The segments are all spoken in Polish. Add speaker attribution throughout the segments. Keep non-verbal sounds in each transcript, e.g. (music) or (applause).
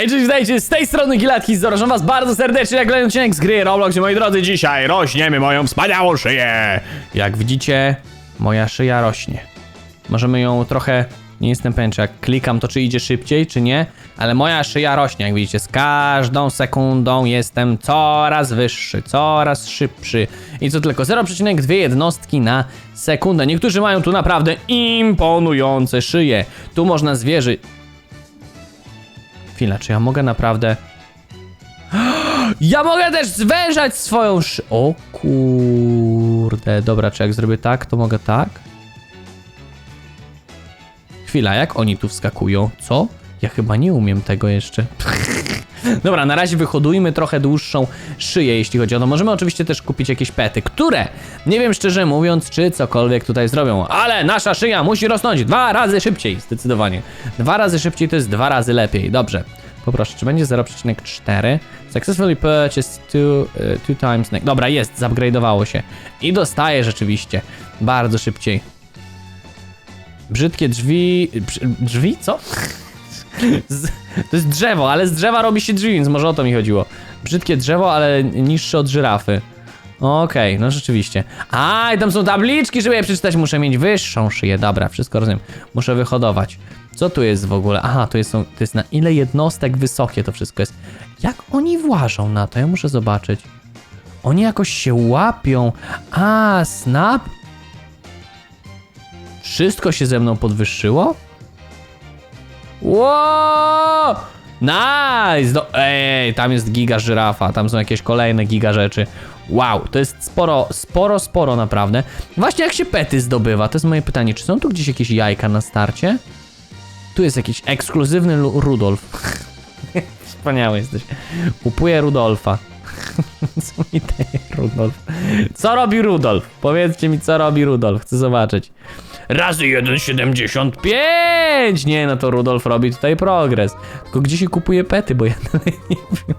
Speaker 1: Hej, cześć, witajcie, z tej strony Gilatki, zapraszam was bardzo serdecznie na kolejny odcinek z gry Roblox i moi drodzy, dzisiaj rośniemy moją wspaniałą szyję. Jak widzicie, moja szyja rośnie. Możemy ją trochę, nie jestem pewien, czy jak klikam, to czy idzie szybciej, czy nie, ale moja szyja rośnie, jak widzicie, z każdą sekundą jestem coraz wyższy, coraz szybszy i co tylko 0,2 jednostki na sekundę. Niektórzy mają tu naprawdę imponujące szyje. Tu można zwierzy... Chwila, czy ja mogę naprawdę... (gasps) Ja mogę też zwężać swoją szy... O kurde, dobra, czy jak zrobię tak, to mogę tak? Chwila, jak oni tu wskakują? Co? Ja chyba nie umiem tego jeszcze. (laughs) Dobra, na razie wyhodujmy trochę dłuższą szyję, jeśli chodzi o to. Możemy oczywiście też kupić jakieś pety, które nie wiem szczerze mówiąc, czy cokolwiek tutaj zrobią, ale nasza szyja musi rosnąć dwa razy szybciej, zdecydowanie. Dwa razy szybciej to jest dwa razy lepiej. Dobrze. Poproszę, czy będzie 0,4? Successfully purchased two, uh, two times next. Dobra, jest, zupgrade'owało się. I dostaje rzeczywiście bardzo szybciej. Brzydkie drzwi. Drzwi? Co? Z, to jest drzewo, ale z drzewa robi się drzwi, więc może o to mi chodziło. Brzydkie drzewo, ale niższe od żyrafy. Okej, no rzeczywiście. A, i tam są tabliczki, żeby je przeczytać. Muszę mieć wyższą szyję. Dobra, wszystko rozumiem. Muszę wyhodować. Co tu jest w ogóle? Aha, to jest, to jest na ile jednostek wysokie to wszystko jest. Jak oni włażą na to? Ja muszę zobaczyć. Oni jakoś się łapią. A, snap? Wszystko się ze mną podwyższyło? Wow! Nice! Do... Ej, tam jest giga żyrafa, tam są jakieś kolejne giga rzeczy. Wow, to jest sporo, sporo, sporo naprawdę. Właśnie jak się pety zdobywa, to jest moje pytanie. Czy są tu gdzieś jakieś jajka na starcie? Tu jest jakiś ekskluzywny Lu- Rudolf. (laughs) Wspaniały jesteś. Kupuję Rudolfa. (laughs) Co mi daje Rudolf? Co robi Rudolf? Powiedzcie mi, co robi Rudolf. Chcę zobaczyć. Razy 1,75! Nie, no to Rudolf robi tutaj progres. Tylko gdzie się kupuje pety, bo ja (laughs) dalej nie wiem.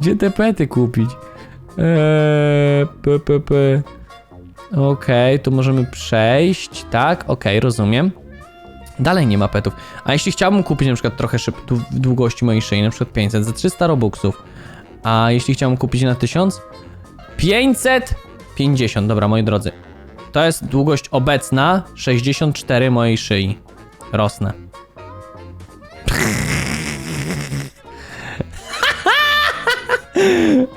Speaker 1: Gdzie te pety kupić? Eee, p, p, p. Okej, tu możemy przejść, tak? Okej, rozumiem. Dalej nie ma petów. A jeśli chciałbym kupić na przykład trochę szyb dłu- długości mojej szyi, na przykład 500 za 300 robuxów, a jeśli chciałbym kupić na 1000? 550, dobra moi drodzy. To jest długość obecna 64 mojej szyi. Rosnę. (laughs)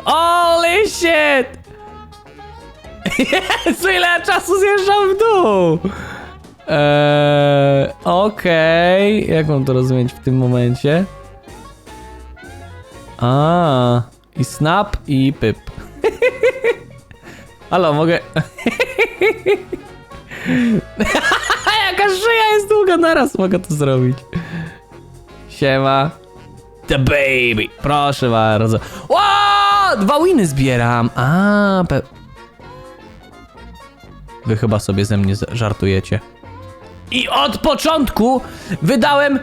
Speaker 1: Holy shit! (laughs) Jezu, ile czasu zjeżdżam w dół! Eee, okej. Jak mam to rozumieć w tym momencie? A, i snap, i pyp. (laughs) Halo, mogę... (laughs) Jaka szyja jest długa, naraz mogę to zrobić. Siema. The baby. Proszę bardzo. Ło! Dwa winy zbieram. A, pe... Wy chyba sobie ze mnie żartujecie. I od początku wydałem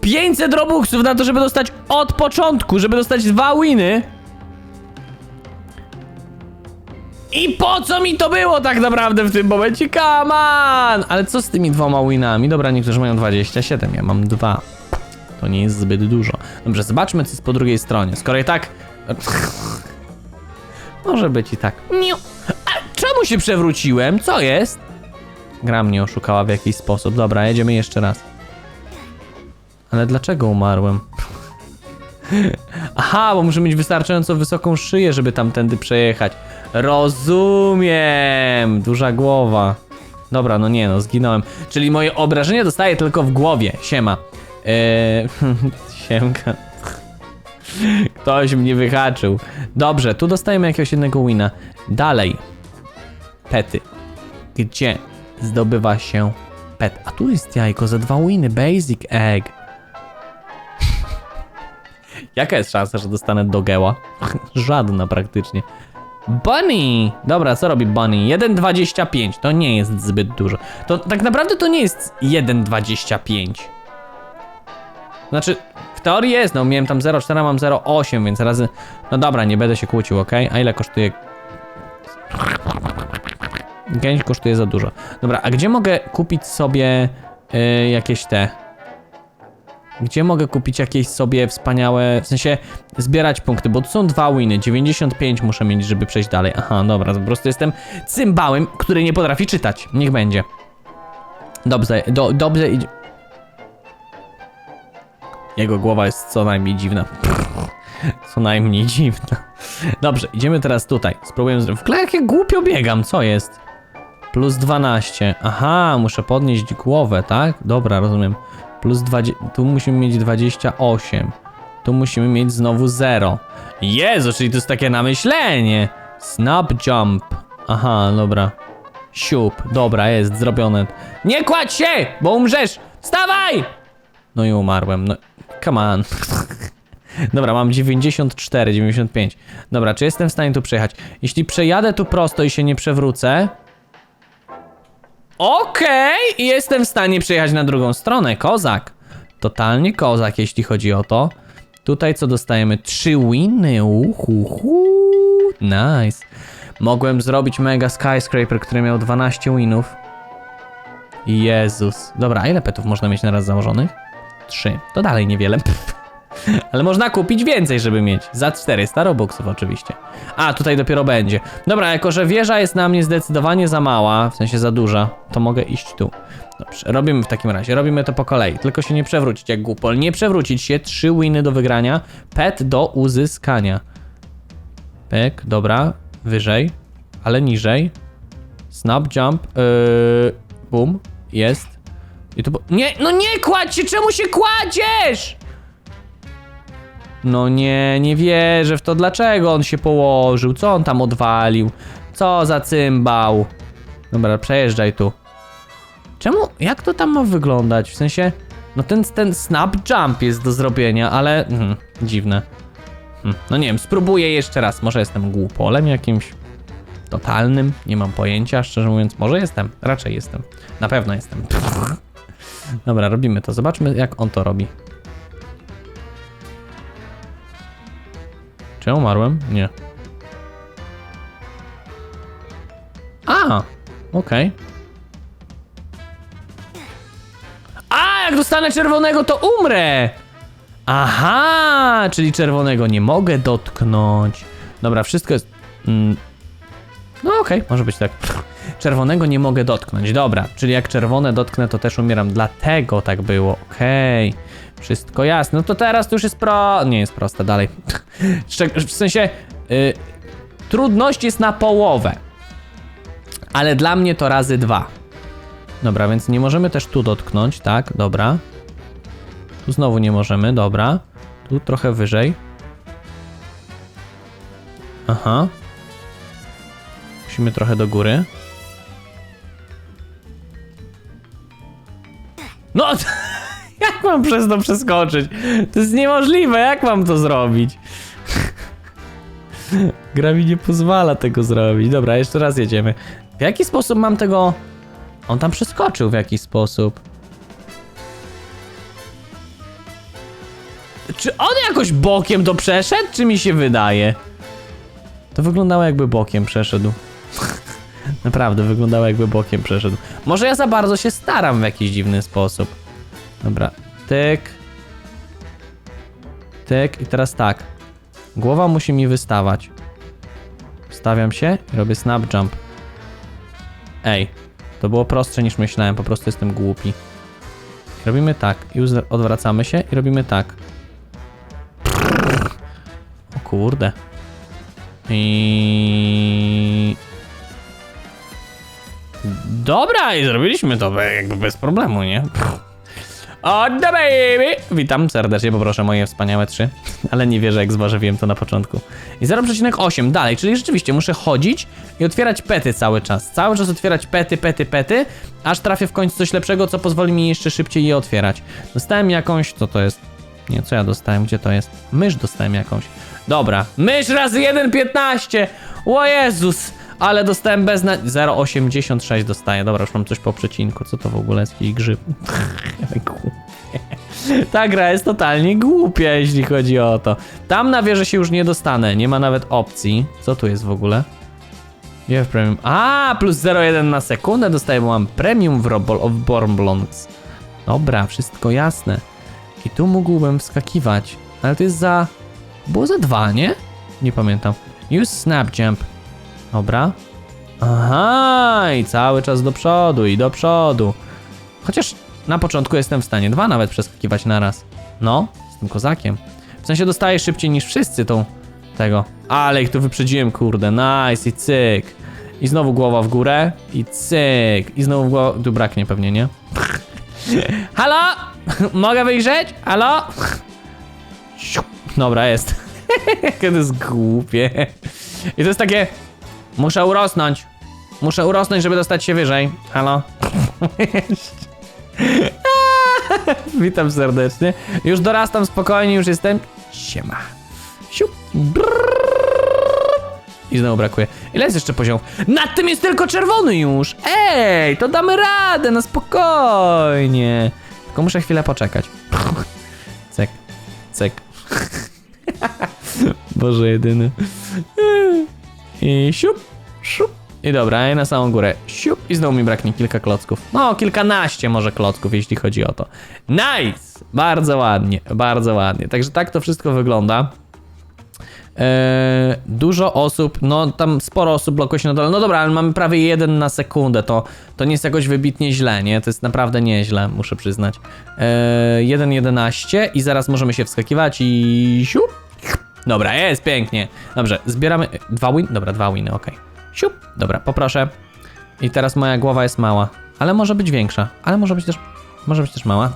Speaker 1: 500 robuxów na to, żeby dostać od początku, żeby dostać dwa winy. I po co mi to było tak naprawdę w tym momencie? Come on! Ale co z tymi dwoma winami? Dobra, niektórzy mają 27, ja mam dwa. To nie jest zbyt dużo. Dobrze, zobaczmy, co jest po drugiej stronie. Skoro i tak... (laughs) Może być i tak. A czemu się przewróciłem? Co jest? Gra mnie oszukała w jakiś sposób. Dobra, jedziemy jeszcze raz. Ale dlaczego umarłem? (laughs) Aha, bo muszę mieć wystarczająco wysoką szyję, żeby tamtędy przejechać. Rozumiem. Duża głowa. Dobra, no nie no, zginąłem. Czyli moje obrażenie dostaję tylko w głowie. Siema. Eee, (laughs) siemka. Ktoś mnie wyhaczył. Dobrze, tu dostajemy jakiegoś jednego wina. Dalej. Pety. Gdzie zdobywa się pet? A tu jest jajko za dwa winy. Basic egg. (laughs) Jaka jest szansa, że dostanę dogeła? (laughs) Żadna praktycznie. Bunny! Dobra, co robi Bunny? 1,25. To nie jest zbyt dużo. To tak naprawdę to nie jest 1,25. Znaczy, w teorii jest, no miałem tam 0,4, mam 0,8, więc razy... No dobra, nie będę się kłócił, ok? A ile kosztuje... Gęś kosztuje za dużo. Dobra, a gdzie mogę kupić sobie y, jakieś te... Gdzie mogę kupić jakieś sobie wspaniałe, w sensie zbierać punkty, bo tu są dwa winy, 95 muszę mieć, żeby przejść dalej. Aha, dobra, po prostu jestem cymbałem, który nie potrafi czytać. Niech będzie. Dobrze, do, dobrze idzie. Jego głowa jest co najmniej dziwna. (laughs) Co najmniej dziwna. Dobrze, idziemy teraz tutaj. Spróbujemy. W ogóle jak ja głupio biegam, co jest? Plus 12. Aha, muszę podnieść głowę, tak? Dobra, rozumiem. Plus 20. Tu musimy mieć 28. Tu musimy mieć znowu 0. Jezu, czyli to jest takie namyślenie. Snap jump. Aha, dobra. Siup. Dobra, jest zrobione. Nie kładź się, bo umrzesz. Wstawaj! No i umarłem. No, come on. (laughs) Dobra, mam 94, 95. Dobra, czy jestem w stanie tu przejechać? Jeśli przejadę tu prosto i się nie przewrócę... Okej, jestem w stanie przejechać na drugą stronę, kozak. Totalnie kozak, jeśli chodzi o to. Tutaj co dostajemy? Trzy winy, uhuhu, nice. Mogłem zrobić mega skyscraper, który miał 12 winów. Jezus. Dobra, ile petów można mieć na raz założonych? Trzy. To dalej niewiele. Ale można kupić więcej, żeby mieć. Za 400 robuxów oczywiście. A, tutaj dopiero będzie. Dobra, jako że wieża jest na mnie zdecydowanie za mała, w sensie za duża, to mogę iść tu. Dobrze, robimy w takim razie, robimy to po kolei. Tylko się nie przewrócić jak głupol. Nie przewrócić się, trzy winy do wygrania, pet do uzyskania. Pyk, dobra, wyżej, ale niżej. Snap jump, yy, boom, jest. I to po... Nie, no nie kładź się, czemu się kładziesz? No nie, nie wierzę w to. Dlaczego on się położył? Co on tam odwalił? Co za cymbał? Dobra, przejeżdżaj tu. Czemu? Jak to tam ma wyglądać? W sensie, no ten, ten snap jump jest do zrobienia, ale mhm, dziwne. Hm, no nie wiem, spróbuję jeszcze raz. Może jestem głupolem jakimś totalnym, nie mam pojęcia, szczerze mówiąc. Może jestem, raczej jestem. Na pewno jestem. (laughs) Dobra, robimy to. Zobaczmy, jak on to robi. Czy ja umarłem? Nie. A, okej. A, jak dostanę czerwonego, to umrę! Aha, czyli czerwonego nie mogę dotknąć. Dobra, wszystko jest... Mm. No okej, może być tak. Czerwonego nie mogę dotknąć. Dobra, czyli jak czerwone dotknę, to też umieram. Dlatego tak było. Okej. Wszystko jasne. No to teraz to już jest pro... Nie jest proste, dalej. W sensie... Y, trudność jest na połowę. Ale dla mnie to razy dwa. Dobra, więc nie możemy też tu dotknąć, tak? Dobra. Tu znowu nie możemy, dobra. Tu trochę wyżej. Aha. Musimy trochę do góry. Mam przez to przeskoczyć? To jest niemożliwe, jak mam to zrobić? (laughs) Gra mi nie pozwala tego zrobić. Dobra, jeszcze raz jedziemy. W jaki sposób mam tego... On tam przeskoczył w jakiś sposób. Czy on jakoś bokiem to przeszedł, czy mi się wydaje? To wyglądało jakby bokiem przeszedł. (laughs) Naprawdę, wyglądało jakby bokiem przeszedł. Może ja za bardzo się staram w jakiś dziwny sposób. Dobra, tyk. Tyk i teraz tak. Głowa musi mi wystawać. Wstawiam się i robię snap jump. Ej, to było prostsze niż myślałem, po prostu jestem głupi. Robimy tak i odwracamy się i robimy tak. O kurde. I... Dobra, i zrobiliśmy to jakby bez problemu, nie? O, the baby! Witam serdecznie, poproszę moje wspaniałe trzy. (laughs) Ale nie wierzę, jak zważywiłem to na początku. I 0,8 dalej, czyli rzeczywiście muszę chodzić i otwierać pety cały czas. Cały czas otwierać pety, pety, pety, aż trafię w końcu coś lepszego, co pozwoli mi jeszcze szybciej je otwierać. Dostałem jakąś, co to jest? Nie, co ja dostałem? Gdzie to jest? Mysz dostałem jakąś. Dobra, mysz razy 1,15! O Jezus! Ale dostałem bez na... 0,86 dostaję. Dobra, już mam coś po przecinku. Co to w ogóle jest? Jakiś grzyb. (laughs) Ta gra jest totalnie głupia, jeśli chodzi o to. Tam na wieżę się już nie dostanę. Nie ma nawet opcji. Co tu jest w ogóle? Nie w premium. A, plus 0,1 na sekundę dostaję, bo mam premium w Robol of Bornblongs. Dobra, wszystko jasne. I tu mógłbym wskakiwać, ale to jest za... Było za dwa, nie? Nie pamiętam. Use snap jump. Dobra. Aha, i cały czas do przodu, i do przodu. Chociaż na początku jestem w stanie dwa nawet przeskakiwać na raz. No, z tym kozakiem. W sensie dostaję szybciej niż wszyscy tą tego. Ale ich tu wyprzedziłem, kurde. Nice i cyk. I znowu głowa w górę. I cyk. I znowu głowa... Tu braknie pewnie, nie? (laughs) Halo? (laughs) Mogę wyjrzeć? Halo? Dobra, jest. (laughs) To jest głupie. I to jest takie... Muszę urosnąć. Muszę urosnąć, żeby dostać się wyżej. Halo? (laughs) Witam serdecznie. Już dorastam spokojnie, już jestem. Siema. I znowu brakuje. Ile jest jeszcze poziom? Nad tym jest tylko czerwony już! Ej, to damy radę, na spokojnie. Tylko muszę chwilę poczekać. Cek, cek. (laughs) Boże jedyny. I siup, siup. I dobra, i na samą górę. Siup. I znowu mi braknie kilka klocków. No, kilkanaście może klocków, jeśli chodzi o to. Nice! Bardzo ładnie, bardzo ładnie. Także tak to wszystko wygląda. Eee, dużo osób, no tam sporo osób blokuje się na dole. No dobra, ale mamy prawie jeden na sekundę, to, to nie jest jakoś wybitnie źle, nie? To jest naprawdę nieźle, muszę przyznać. Eee, 1.11 i zaraz możemy się wskakiwać i siup. Dobra, jest pięknie. Dobrze, zbieramy. Dwa win? Dobra, dwa winy, okej. Siup. Dobra, poproszę. I teraz moja głowa jest mała, ale może być większa, ale może być też. Może być też mała.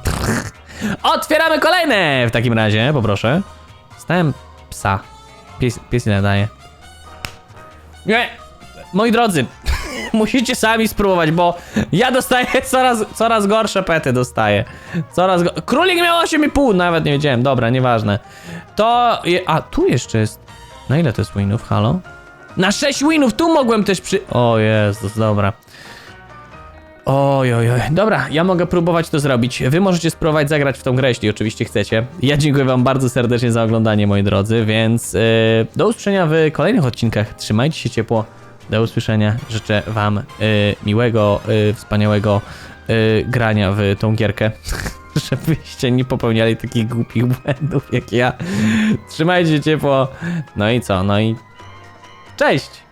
Speaker 1: (laughs) Otwieramy kolejne w takim razie, poproszę. Stałem psa. Pies, pies ile daje? Nie! Moi drodzy, (laughs) musicie sami spróbować, bo ja dostaję (laughs) coraz, coraz gorsze pety dostaję. Coraz go... Królik miał 8,5, nawet nie wiedziałem. Dobra, nieważne. To... Je... A, tu jeszcze jest... Na ile to jest winów, halo? Na 6 winów, tu mogłem też przy... O Jezus, dobra. Oj, oj, oj. Dobra, ja mogę próbować to zrobić. Wy możecie spróbować zagrać w tą grę, jeśli oczywiście chcecie. Ja dziękuję wam bardzo serdecznie za oglądanie, moi drodzy, więc yy, do usłyszenia w kolejnych odcinkach. Trzymajcie się ciepło. Do usłyszenia. Życzę wam yy, miłego, yy, wspaniałego yy, grania w tą gierkę. (laughs) Żebyście nie popełniali takich głupich błędów jak ja. Trzymajcie ciepło. No i co? No i cześć!